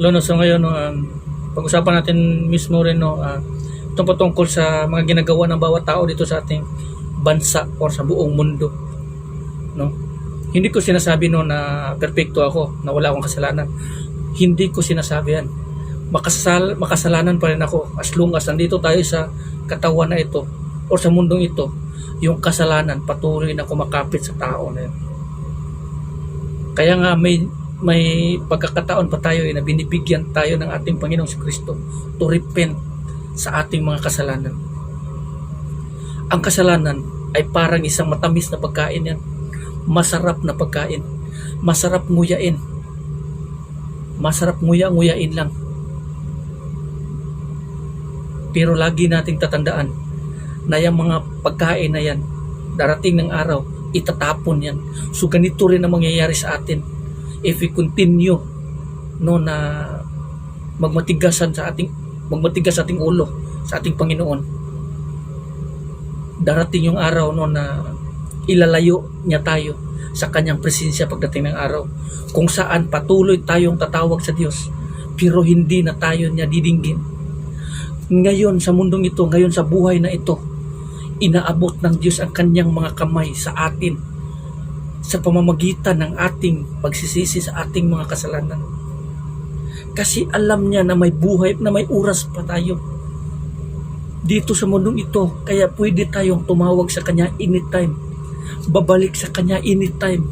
Lono, so ngayon, no, um, pag-usapan natin mismo rin, no, uh, itong patungkol sa mga ginagawa ng bawat tao dito sa ating bansa or sa buong mundo. No? Hindi ko sinasabi no na perfecto ako, na wala akong kasalanan. Hindi ko sinasabi yan. Makasal, makasalanan pa rin ako as long as nandito tayo sa katawan na ito or sa mundong ito, yung kasalanan patuloy na kumakapit sa tao na yun. Kaya nga may may pagkakataon pa tayo eh, na binibigyan tayo ng ating Panginoong si Kristo to repent sa ating mga kasalanan. Ang kasalanan ay parang isang matamis na pagkain yan. Masarap na pagkain. Masarap nguyain. Masarap nguya-nguyain lang. Pero lagi nating tatandaan na yung mga pagkain na yan, darating ng araw, itatapon yan. So ganito rin ang mangyayari sa atin if we continue no na magmatigasan sa ating magmatigas sa ating ulo sa ating Panginoon. Darating yung araw no na ilalayo niya tayo sa kanyang presensya pagdating ng araw. Kung saan patuloy tayong tatawag sa Diyos pero hindi na tayo niya didinggin ngayon sa mundong ito ngayon sa buhay na ito inaabot ng Diyos ang kanyang mga kamay sa atin sa pamamagitan ng ating pagsisisi sa ating mga kasalanan. Kasi alam niya na may buhay, na may oras pa tayo dito sa mundong ito. Kaya pwede tayong tumawag sa Kanya anytime. Babalik sa Kanya anytime.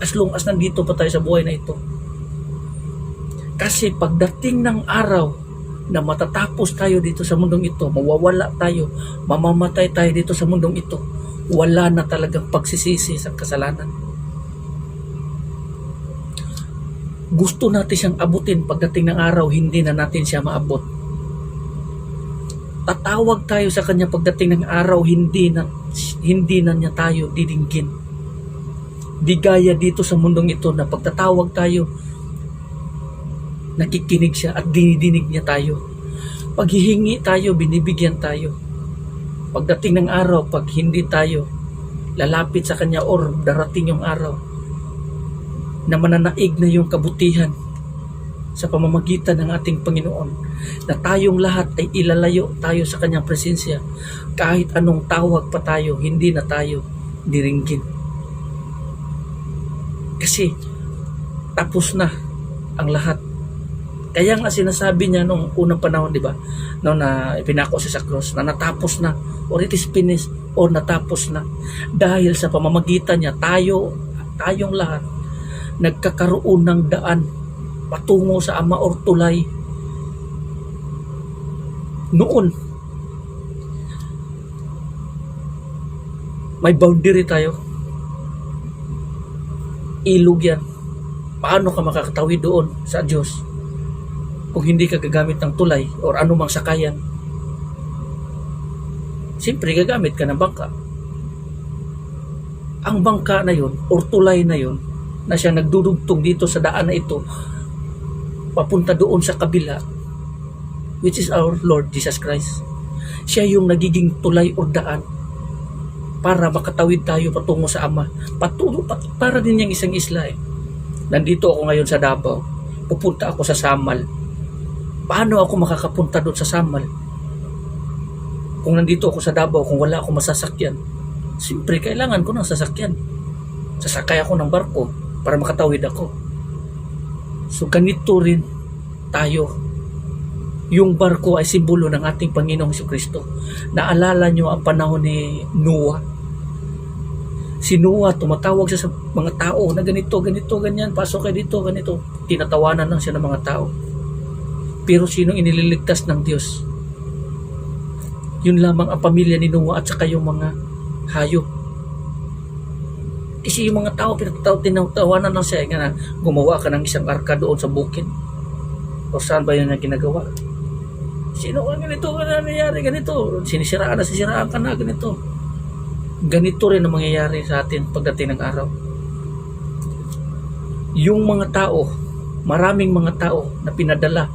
As long as nandito pa tayo sa buhay na ito. Kasi pagdating ng araw na matatapos tayo dito sa mundong ito, mawawala tayo, mamamatay tayo dito sa mundong ito, wala na talagang pagsisisi sa kasalanan. Gusto natin siyang abutin pagdating ng araw, hindi na natin siya maabot. Tatawag tayo sa kanya pagdating ng araw, hindi na, hindi na niya tayo didinggin. Di gaya dito sa mundong ito na pagtatawag tayo, nakikinig siya at dinidinig niya tayo. Paghihingi tayo, binibigyan tayo pagdating ng araw, pag hindi tayo lalapit sa Kanya or darating yung araw na mananaig na yung kabutihan sa pamamagitan ng ating Panginoon na tayong lahat ay ilalayo tayo sa Kanyang presensya kahit anong tawag pa tayo, hindi na tayo diringgin. Kasi tapos na ang lahat kaya nga sinasabi niya nung unang panahon, di ba? Nung na ipinako siya sa cross, na natapos na, or it is finished, or natapos na. Dahil sa pamamagitan niya, tayo, tayong lahat, nagkakaroon ng daan patungo sa Ama or tulay. Noon, may boundary tayo. Ilog yan. Paano ka makakatawid doon sa Diyos? kung hindi ka gagamit ng tulay or anumang sakayan, siyempre gagamit ka ng bangka. Ang bangka na yon or tulay na yon na siya nagdudugtong dito sa daan na ito papunta doon sa kabila which is our Lord Jesus Christ. Siya yung nagiging tulay o daan para makatawid tayo patungo sa Ama. Patungo, pat, para din yung isang isla eh. Nandito ako ngayon sa Davao. Pupunta ako sa Samal paano ako makakapunta doon sa Samal? Kung nandito ako sa Davao, kung wala akong masasakyan, siyempre kailangan ko ng sasakyan. Sasakay ako ng barko para makatawid ako. So ganito rin tayo. Yung barko ay simbolo ng ating Panginoong Kristo. Naalala nyo ang panahon ni Noah. Si Noah, tumatawag siya sa mga tao na ganito, ganito, ganyan, pasok kayo dito, ganito. Tinatawanan lang siya ng mga tao pero sino inililigtas ng Diyos? Yun lamang ang pamilya ni Noah at saka yung mga hayop. Kasi yung mga tao, pinatataw, tinatawanan lang siya nga na gumawa ka ng isang arka doon sa bukid. O saan ba yun na ginagawa? Sino ka ganito? Ano nangyayari ganito? Sinisiraan na, sisiraan ka na, ganito. Ganito rin ang mangyayari sa atin pagdating ng araw. Yung mga tao, maraming mga tao na pinadala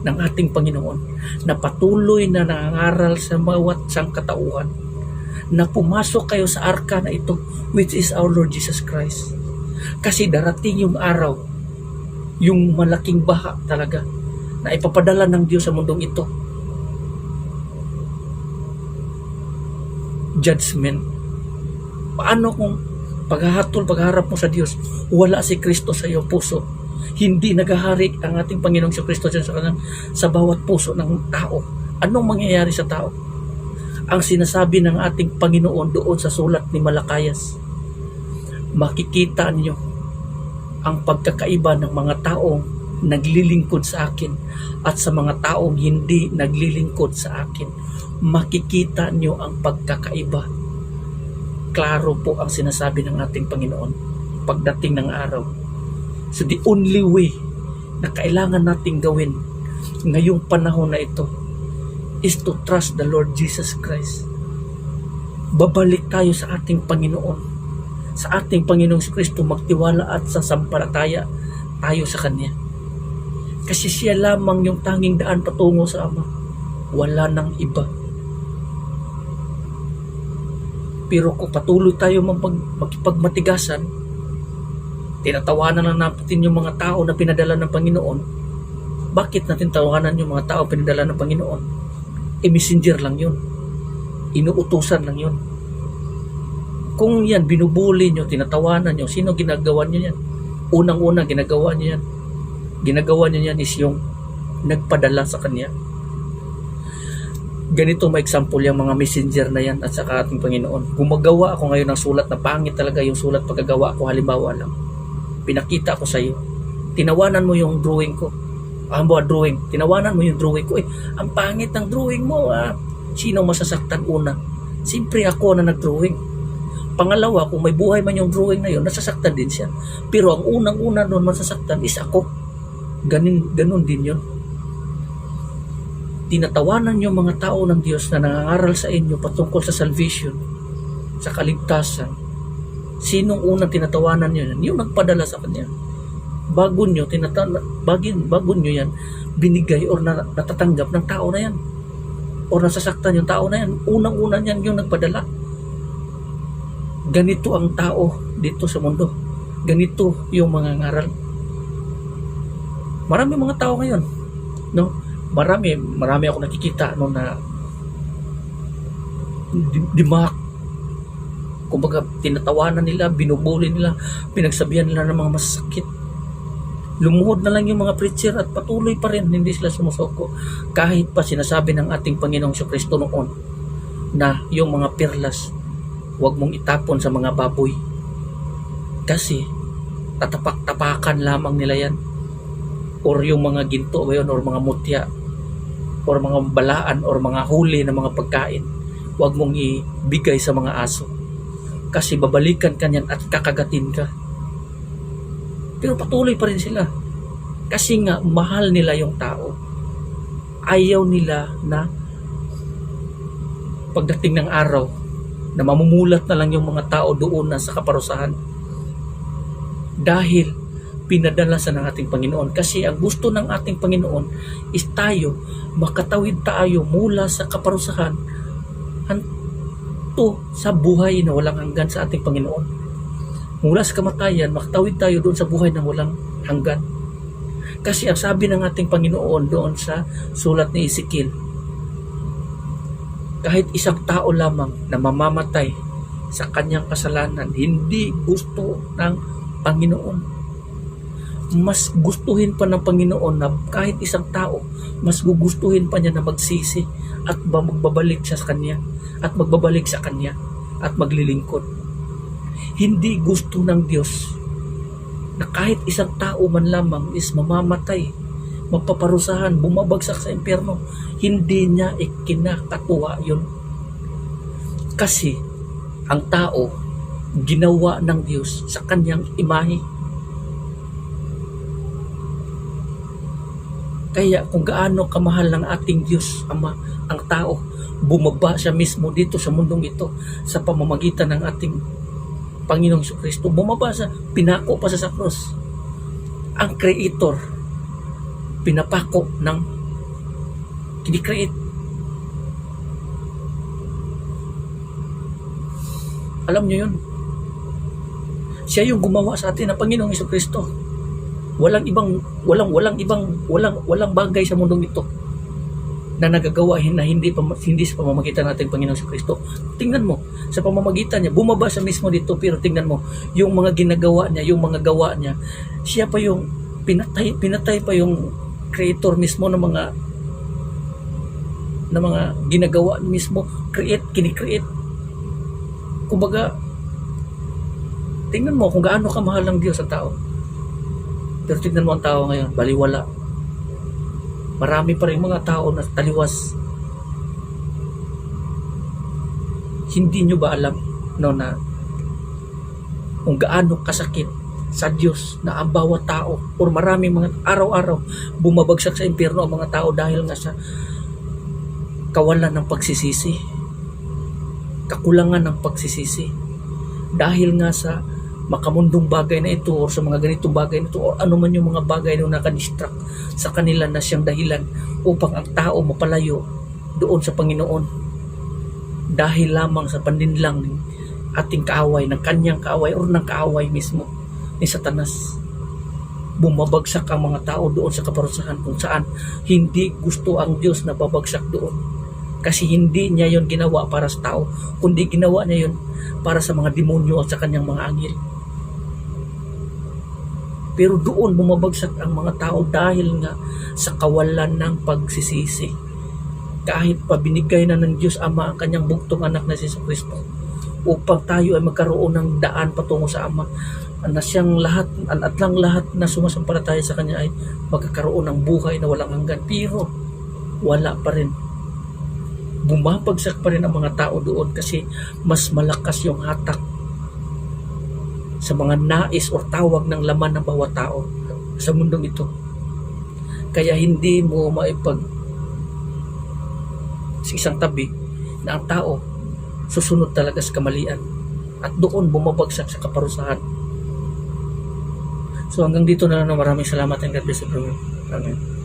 ng ating Panginoon na patuloy na nangangaral sa bawat sangkatauhan na pumasok kayo sa arka na ito which is our Lord Jesus Christ. Kasi darating yung araw yung malaking baha talaga na ipapadala ng Diyos sa mundong ito. Judgment. Paano kung paghahatol, pagharap mo sa Diyos, wala si Kristo sa iyong puso? Hindi naghahari ang ating Panginoong si Kristo sa, kanang, sa bawat puso ng tao. Anong mangyayari sa tao? Ang sinasabi ng ating Panginoon doon sa sulat ni Malakayas, makikita niyo ang pagkakaiba ng mga taong naglilingkod sa akin at sa mga taong hindi naglilingkod sa akin. Makikita niyo ang pagkakaiba. Klaro po ang sinasabi ng ating Panginoon pagdating ng araw. So the only way na kailangan nating gawin ngayong panahon na ito is to trust the Lord Jesus Christ. Babalik tayo sa ating Panginoon sa ating Panginoong Kristo magtiwala at sasampalataya tayo sa Kanya. Kasi siya lamang yung tanging daan patungo sa Ama. Wala nang iba. Pero kung patuloy tayo mapag, makipagmatigasan, tinatawanan na natin yung mga tao na pinadala ng Panginoon, bakit natin tawanan yung mga tao pinadala ng Panginoon? E messenger lang yun. Inuutusan lang yun. Kung yan, binubuli nyo, tinatawanan nyo, sino ginagawa nyo yan? Unang-una, ginagawa nyo yan. Ginagawa nyo yan is yung nagpadala sa kanya. Ganito may example yung mga messenger na yan at saka ating Panginoon. Gumagawa ako ngayon ng sulat na pangit talaga yung sulat pagkagawa ko halimbawa lang. Pinakita ko sa iyo. Tinawanan mo yung drawing ko. Ah, ba, drawing. Tinawanan mo yung drawing ko. Eh, ang pangit ng drawing mo. Ah. Sino masasaktan una? Siyempre ako na nag-drawing. Pangalawa, kung may buhay man yung drawing na yun, nasasaktan din siya. Pero ang unang-una nun masasaktan is ako. Ganin, ganun din yun. Tinatawanan yung mga tao ng Diyos na nangangaral sa inyo patungkol sa salvation, sa kaligtasan. Sinong unang tinatawanan nyo yan? Yung nagpadala sa Kanya. Bago nyo, tinata- bagin, bago nyo yan, binigay or na, natatanggap ng tao na yan. Or nasasaktan yung tao na yan. Unang-una yan yung nagpadala ganito ang tao dito sa mundo. Ganito yung mga ngaral. Marami mga tao ngayon, no? Marami, marami ako nakikita no na di- dimak kumbaga tinatawanan nila, binubuli nila, pinagsabihan nila ng mga masakit. Lumuhod na lang yung mga preacher at patuloy pa rin, hindi sila sumusoko. Kahit pa sinasabi ng ating Panginoong Siyo Kristo noon na yung mga perlas huwag mong itapon sa mga baboy. Kasi, tatapak-tapakan lamang nila yan. Or yung mga ginto ba yun, or mga mutya, or mga balaan, or mga huli na mga pagkain. Huwag mong ibigay sa mga aso. Kasi babalikan ka niyan at kakagatin ka. Pero patuloy pa rin sila. Kasi nga, mahal nila yung tao. Ayaw nila na pagdating ng araw, na mamumulat na lang yung mga tao doon na sa kaparusahan. Dahil pinadala sa ng ating Panginoon. Kasi ang gusto ng ating Panginoon is tayo, makatawid tayo mula sa kaparusahan hanto sa buhay na walang hanggan sa ating Panginoon. Mula sa kamatayan, makatawid tayo doon sa buhay na walang hanggan. Kasi ang sabi ng ating Panginoon doon sa sulat ni Ezekiel, kahit isang tao lamang na mamamatay sa kanyang kasalanan, hindi gusto ng Panginoon. Mas gustuhin pa ng Panginoon na kahit isang tao, mas gugustuhin pa niya na magsisi at ba magbabalik sa kanya at magbabalik sa kanya at maglilingkod. Hindi gusto ng Diyos na kahit isang tao man lamang is mamamatay magpaparusahan, bumabagsak sa impyerno, hindi niya ikinakatuwa yun. Kasi, ang tao, ginawa ng Diyos sa kanyang imahe. Kaya kung gaano kamahal ng ating Diyos, Ama, ang tao, bumaba siya mismo dito sa mundong ito sa pamamagitan ng ating Panginoong Kristo. Bumaba siya, pinako pa siya sa cross. Ang Creator, pinapako ng kinikreate. Alam niyo yun. Siya yung gumawa sa atin ng Panginoong Kristo. Walang ibang Walang walang ibang walang walang bagay sa mundong ito na nagagawa na hindi pa hindi sa pamamagitan natin Panginoon sa Kristo. Tingnan mo, sa pamamagitan niya, bumaba siya mismo dito pero tingnan mo, yung mga ginagawa niya, yung mga gawa niya, siya pa yung pinatay pinatay pa yung creator mismo ng mga ng mga ginagawa mismo, create, kini-create. Kumbaga, tingnan mo kung gaano kamahal ng Diyos sa tao. Pero tingnan mo ang tao ngayon, baliwala. Marami pa rin mga tao na taliwas. Hindi nyo ba alam no, na kung gaano kasakit sa Diyos na ang bawat tao or marami mga araw-araw bumabagsak sa impyerno ang mga tao dahil nga sa kawalan ng pagsisisi kakulangan ng pagsisisi dahil nga sa makamundong bagay na ito or sa mga ganitong bagay na ito or ano man yung mga bagay na nakadistract sa kanila na siyang dahilan upang ang tao mapalayo doon sa Panginoon. Dahil lamang sa paninlang ng ating kaaway, ng kanyang kaaway or ng kaaway mismo ni Satanas bumabagsak ang mga tao doon sa kaparusahan kung saan hindi gusto ang Diyos na babagsak doon. Kasi hindi niya yon ginawa para sa tao kundi ginawa niya yon para sa mga demonyo at sa kanyang mga angel pero doon bumabagsak ang mga tao dahil nga sa kawalan ng pagsisisi. Kahit pa binigay na ng Diyos Ama ang kanyang bugtong anak na si Kristo upang tayo ay magkaroon ng daan patungo sa Ama na siyang lahat at lang lahat na sumasampalataya sa kanya ay magkakaroon ng buhay na walang hanggan. Pero wala pa rin. Bumabagsak pa rin ang mga tao doon kasi mas malakas yung hatak sa mga nais o tawag ng laman ng bawat tao sa mundong ito. Kaya hindi mo maipag sa isang tabi na ang tao susunod talaga sa kamalian at doon bumabagsak sa kaparusahan. So hanggang dito na lang. Maraming salamat and God bless everyone. Amen.